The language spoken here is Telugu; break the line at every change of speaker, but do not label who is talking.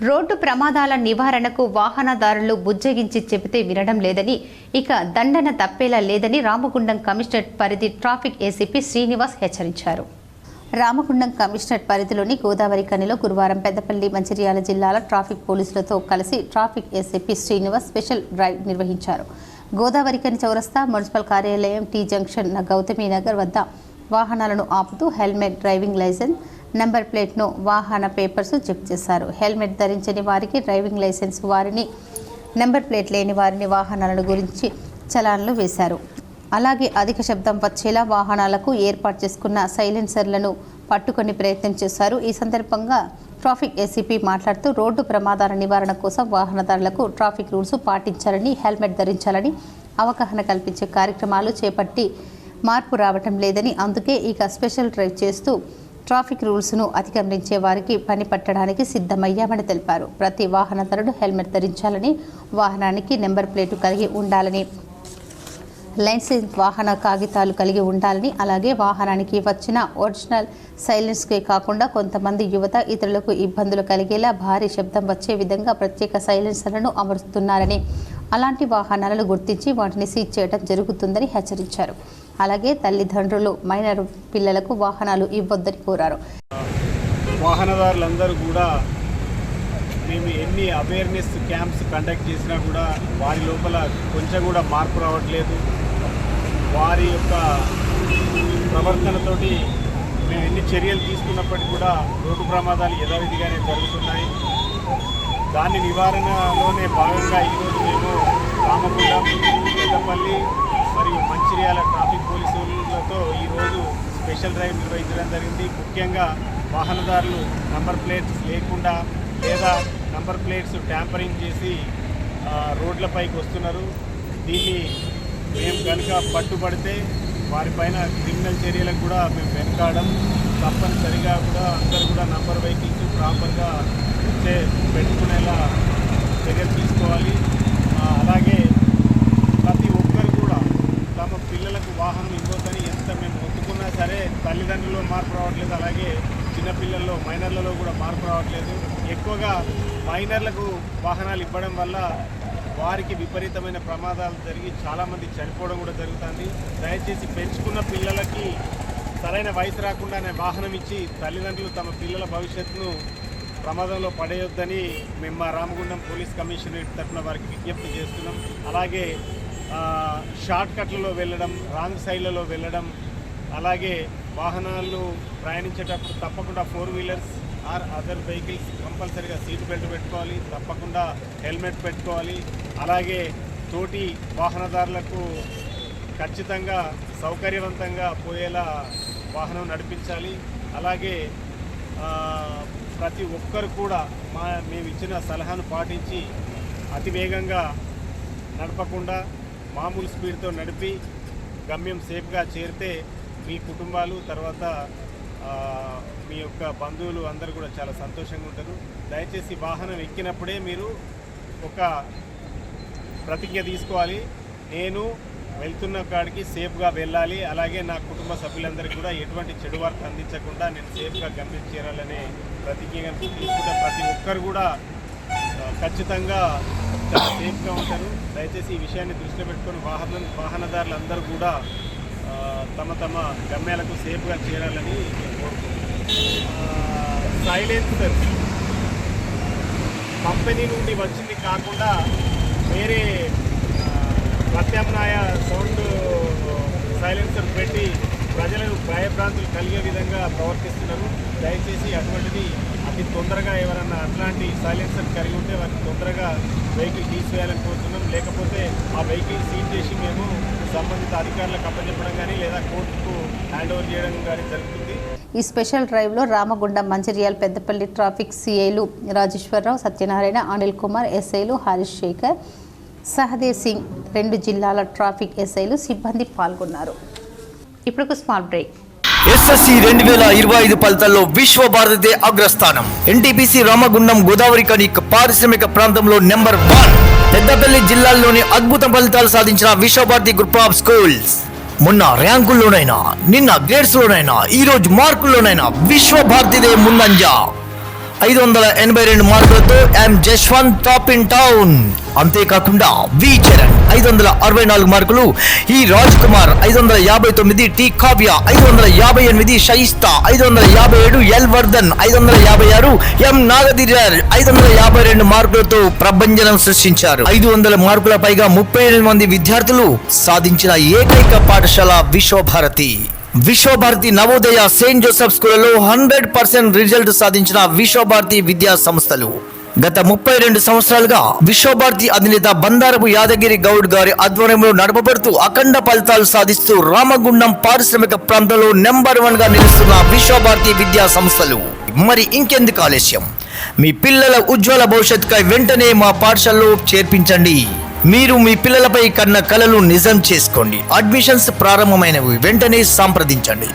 రోడ్డు ప్రమాదాల నివారణకు వాహనదారులు బుజ్జగించి చెబితే వినడం లేదని ఇక దండన తప్పేలా లేదని రామగుండం కమిషనర్ పరిధి ట్రాఫిక్ ఏసీపీ శ్రీనివాస్ హెచ్చరించారు. రామగుండం కమిషనర్ పరిధిలోని గోదావరి కనిలో గురువారం పెద్దపల్లి మంచిర్యాల జిల్లాల ట్రాఫిక్ పోలీసులతో కలిసి traffic ACP Srinivas special drive నిర్వహించారు. గోదావరి కని చౌరస్తా మున్సిపల్ కార్యాలయం టీ జంక్షన్ గౌతమి నగర్ వద్ద వాహనాలను ఆపుతూ హెల్మెట్ డ్రైవింగ్ లైసెన్స్ నెంబర్ ప్లేట్ను వాహన పేపర్స్ చెక్ చేశారు. హెల్మెట్ ధరించని వారికి డ్రైవింగ్ లైసెన్స్ వారిని నెంబర్ ప్లేట్ లేని వారిని వాహనాలను గురించి చలాన్లు వేశారు. అలాగే అధిక శబ్దం వచ్చేలా వాహనాలకు ఏర్పాటు చేసుకున్న సైలెన్సర్లను పట్టుకొని ప్రయత్నం చేశారు. ఈ సందర్భంగా ట్రాఫిక్ ఏసీపీ మాట్లాడుతూ రోడ్డు ప్రమాదాల నివారణ కోసం వాహనదారులకు ట్రాఫిక్ రూల్స్ పాటించాలని హెల్మెట్ ధరించాలని అవగాహన కల్పించే కార్యక్రమాలు చేపట్టి మార్పు రావటం లేదని అందుకే ఇక స్పెషల్ డ్రైవ్ చేస్తూ ట్రాఫిక్ రూల్స్ను అతిక్రమించే వారికి పని పట్టడానికి సిద్ధమయ్యామని తెలిపారు. ప్రతి వాహనదారుడు హెల్మెట్ ధరించాలని వాహనానికి నెంబర్ ప్లేటు కలిగి ఉండాలని లైసెన్స్ వాహన కాగితాలు కలిగి ఉండాలని అలాగే వాహనానికి వచ్చిన ఒరిజినల్ సైలెన్స్కే కాకుండా కొంతమంది యువత ఇతరులకు ఇబ్బందులు కలిగేలా భారీ శబ్దం వచ్చే విధంగా ప్రత్యేక సైలెన్సర్లను అమరుస్తున్నారని అలాంటి వాహనాలను గుర్తించి వాటిని సీజ్ చేయడం జరుగుతుందని హెచ్చరించారు. అలాగే తల్లిదండ్రులు మైనర్ పిల్లలకు వాహనాలు ఇవ్వొద్దని కోరారు.
వాహనదారులందరూ కూడా మేము ఎన్ని అవేర్నెస్ క్యాంప్స్ కండక్ట్ చేసినా కూడా వారి లోపల కొంచెం కూడా మార్పు రావట్లేదు. వారి యొక్క ప్రవర్తనతోటి మేము ఎన్ని చర్యలు తీసుకున్నప్పటికీ కూడా రోడ్డు ప్రమాదాలు యథావిధిగానే జరుగుతున్నాయి. దాని నివారణలోనే భాగంగా ఈరోజు మేము రామగుండం పెద్దపల్లి మరియు మంచిర్యాల ట్రాఫిక్ పోలీసులతో ఈరోజు స్పెషల్ డ్రైవ్ నిర్వహించడం జరిగింది. ముఖ్యంగా వాహనదారులు నంబర్ ప్లేట్స్ లేకుండా లేదా నంబర్ ప్లేట్స్ ట్యాంపరింగ్ చేసి రోడ్లపైకి వస్తున్నారు. దీన్ని మేము కనుక పట్టుబడితే వారిపైన క్రిమినల్ చర్యలకు కూడా మేము వెనకాడడం తప్పనిసరిగా కూడా అందరూ కూడా నంబర్ వెహికల్స్ ప్రాపర్గా వచ్చే పెట్టుకునేలా చర్యలు తీసుకోవాలి ఆ, అలాగే ప్రతి ఒక్కరు కూడా తమ పిల్లలకు వాహనం ఇవ్వద్దని ఎంత మేము మొత్తుకున్నా సరే తల్లిదండ్రుల్లో మార్పు రావట్లేదు అలాగే చిన్నపిల్లల్లో మైనర్లలో కూడా మార్పు రావట్లేదు. ఎక్కువగా మైనర్లకు వాహనాలు ఇవ్వడం వల్ల వారికి విపరీతమైన ప్రమాదాలు జరిగి చాలామంది చనిపోవడం కూడా జరుగుతుంది. దయచేసి పెంచుకున్న పిల్లలకి సరైన వయసు రాకుండానే వాహనం ఇచ్చి తల్లిదండ్రులు తమ పిల్లల భవిష్యత్తును ప్రమాదంలో పడేయొద్దని మేము మా రామగుండం పోలీస్ కమిషనరేట్ తరఫున వారికి విజ్ఞప్తి చేస్తున్నాం. అలాగే షార్ట్ కట్లలో వెళ్ళడం రాంగ్ సైడ్లలో వెళ్ళడం అలాగే వాహనాలు ప్రయాణించేటప్పుడు తప్పకుండా four wheelers or other vehicles కంపల్సరీగా సీట్ బెల్ట్ పెట్టుకోవాలి తప్పకుండా హెల్మెట్ పెట్టుకోవాలి. అలాగే తోటి వాహనదారులకు ఖచ్చితంగా సౌకర్యవంతంగా పోయేలా వాహనం నడిపించాలి. అలాగే ప్రతి ఒక్కరు కూడా మా మేము ఇచ్చిన సలహాను పాటించి అతి వేగంగా నడపకుండా మామూలు స్పీడ్తో నడిపి గమ్యం సేఫ్గా చేరితే మీ కుటుంబాలు తర్వాత మీ యొక్క బంధువులు అందరూ కూడా చాలా సంతోషంగా ఉంటారు. దయచేసి వాహనం ఎక్కినప్పుడే మీరు ఒక ప్రతిజ్ఞ తీసుకోవాలి. నేను వెళ్తున్న కాడికి సేఫ్గా వెళ్ళాలి. అలాగే నా కుటుంబ సభ్యులందరికీ కూడా ఎటువంటి చెడు వార్త అందించకుండా నేను సేఫ్గా గమ్యం చేరాలనే ప్రతిజ్ఞ కనుక తీసుకుంటే ప్రతి ఒక్కరు కూడా ఖచ్చితంగా చాలా సేఫ్గా ఉంటారు. దయచేసి ఈ విషయాన్ని దృష్టిలో పెట్టుకొని వాహన వాహనదారులందరూ కూడా తమ తమ గమ్యాలకు సేఫ్గా చేరాలని నేను కోరుకుంటున్నాను సైలెన్సర్ కంపెనీ నుండి వచ్చింది కాకుండా వేరే ప్రత్యామ్నాయ సౌండ్ సైలెన్సర్ పెట్టి ప్రజలకు భయభ్రాంతులు కలిగే విధంగా ప్రవర్తిస్తున్నారు దయచేసి అటువంటిది అతి తొందరగా ఎవరన్నా అట్లాంటి సైలెన్సర్ కలిగి ఉంటే వారిని తొందరగా వెహికల్ తీసివేయాలని కోరుతున్నాం లేకపోతే ఆ వెహికల్ సీజ్ చేసి మేము సంబంధిత అధికారులకు అప్పచెప్పడం కానీ లేదా కోర్టుకు హ్యాండ్ ఓవర్ చేయడం కానీ జరుగుతుంది.
ఈ స్పెషల్ డ్రైవ్లో రామగుండం మంచిర్యాల పెద్దపల్లి ట్రాఫిక్ సిఐలు రాజేశ్వరరావు సత్యనారాయణ అనిల్ కుమార్ ఎస్ఐలు హరీష్ శేఖర్ సహదేవ్ సింగ్ రెండు జిల్లాల ట్రాఫిక్ ఎస్ఐలు సిబ్బంది పాల్గొన్నారు. ఇప్పుడు ఒక స్మాల్ బ్రేక్.
ఎస్ఎస్సి రెండు వేల ఇరవై ఐదు ఫలితాల్లో విశ్వ భారతి అగ్రస్థానం. ఎన్టీపీసీ రామగుండం గోదావరి కని పారిశ్రామిక ప్రాంతంలో నెంబర్ వన్. పెద్దపల్లి జిల్లాలోని అద్భుత ఫలితాలు సాధించిన విశ్వభారతి గ్రూప్ ఆఫ్ స్కూల్స్ మొన్న ర్యాంకుల్లోనైనా నిన్న గ్రేడ్స్ లోనైనా ఈ రోజు మార్కుల్లోనైనా విశ్వభారతిదే ముందంజ. ఐదు వందల ఎనభై రెండు మార్కులతో M Jashwanth top in town అంతేకాకుండా వి చరణ్ ఐదు వందల అరవై నాలుగు మార్కులు. ఈ రాజ్ కుమార్ ఐదు వందల యాభై తొమ్మిది. టి కావ్య ఐదు వందల యాభై ఎనిమిది. షైస్తా ఐదు వందల యాభై ఏడు. ఎల్ వర్ధన్ ఐదు వందల యాభై ఆరు. ఎం నాగదిర్యార్ ఐదు వందల యాభై రెండు మార్కులతో ప్రభంజనం సృష్టించారు. ఐదు వందల మార్కుల పైగా ముప్పై ఎనిమిది మంది విద్యార్థులు సాధించిన ఏకైక పాఠశాల విశ్వభారతి. విశ్వభారతి నవోదయ సెయింట్ జోసెఫ్ స్కూళ్ళలో హండ్రెడ్ పర్సెంట్ రిజల్ట్ సాధించిన విశ్వభారతి విద్యా సంస్థలు. గత ముప్పై రెండు సంవత్సరాలుగా విశ్వభారతి అధినేత బందారపు యాదగిరి గౌడ్ గారి ఆధ్వర్యంలో నడపబడుతూ అఖండ ఫలితాలు సాధిస్తూ రామగుండం పారిశ్రామిక ప్రాంతంలో నెంబర్ వన్గా నిలుస్తున్న విశ్వభారతి విద్యా సంస్థలు. మరి ఇంకెందుకు ఆలస్యం? మీ పిల్లల ఉజ్వల భవిష్యత్తుకై వెంటనే మా పాఠశాలలో చేర్పించండి. మీరు మీ పిల్లలపై కన్న కలలు నిజం చేసుకోండి. అడ్మిషన్స్ ప్రారంభమైనవి. వెంటనే సంప్రదించండి.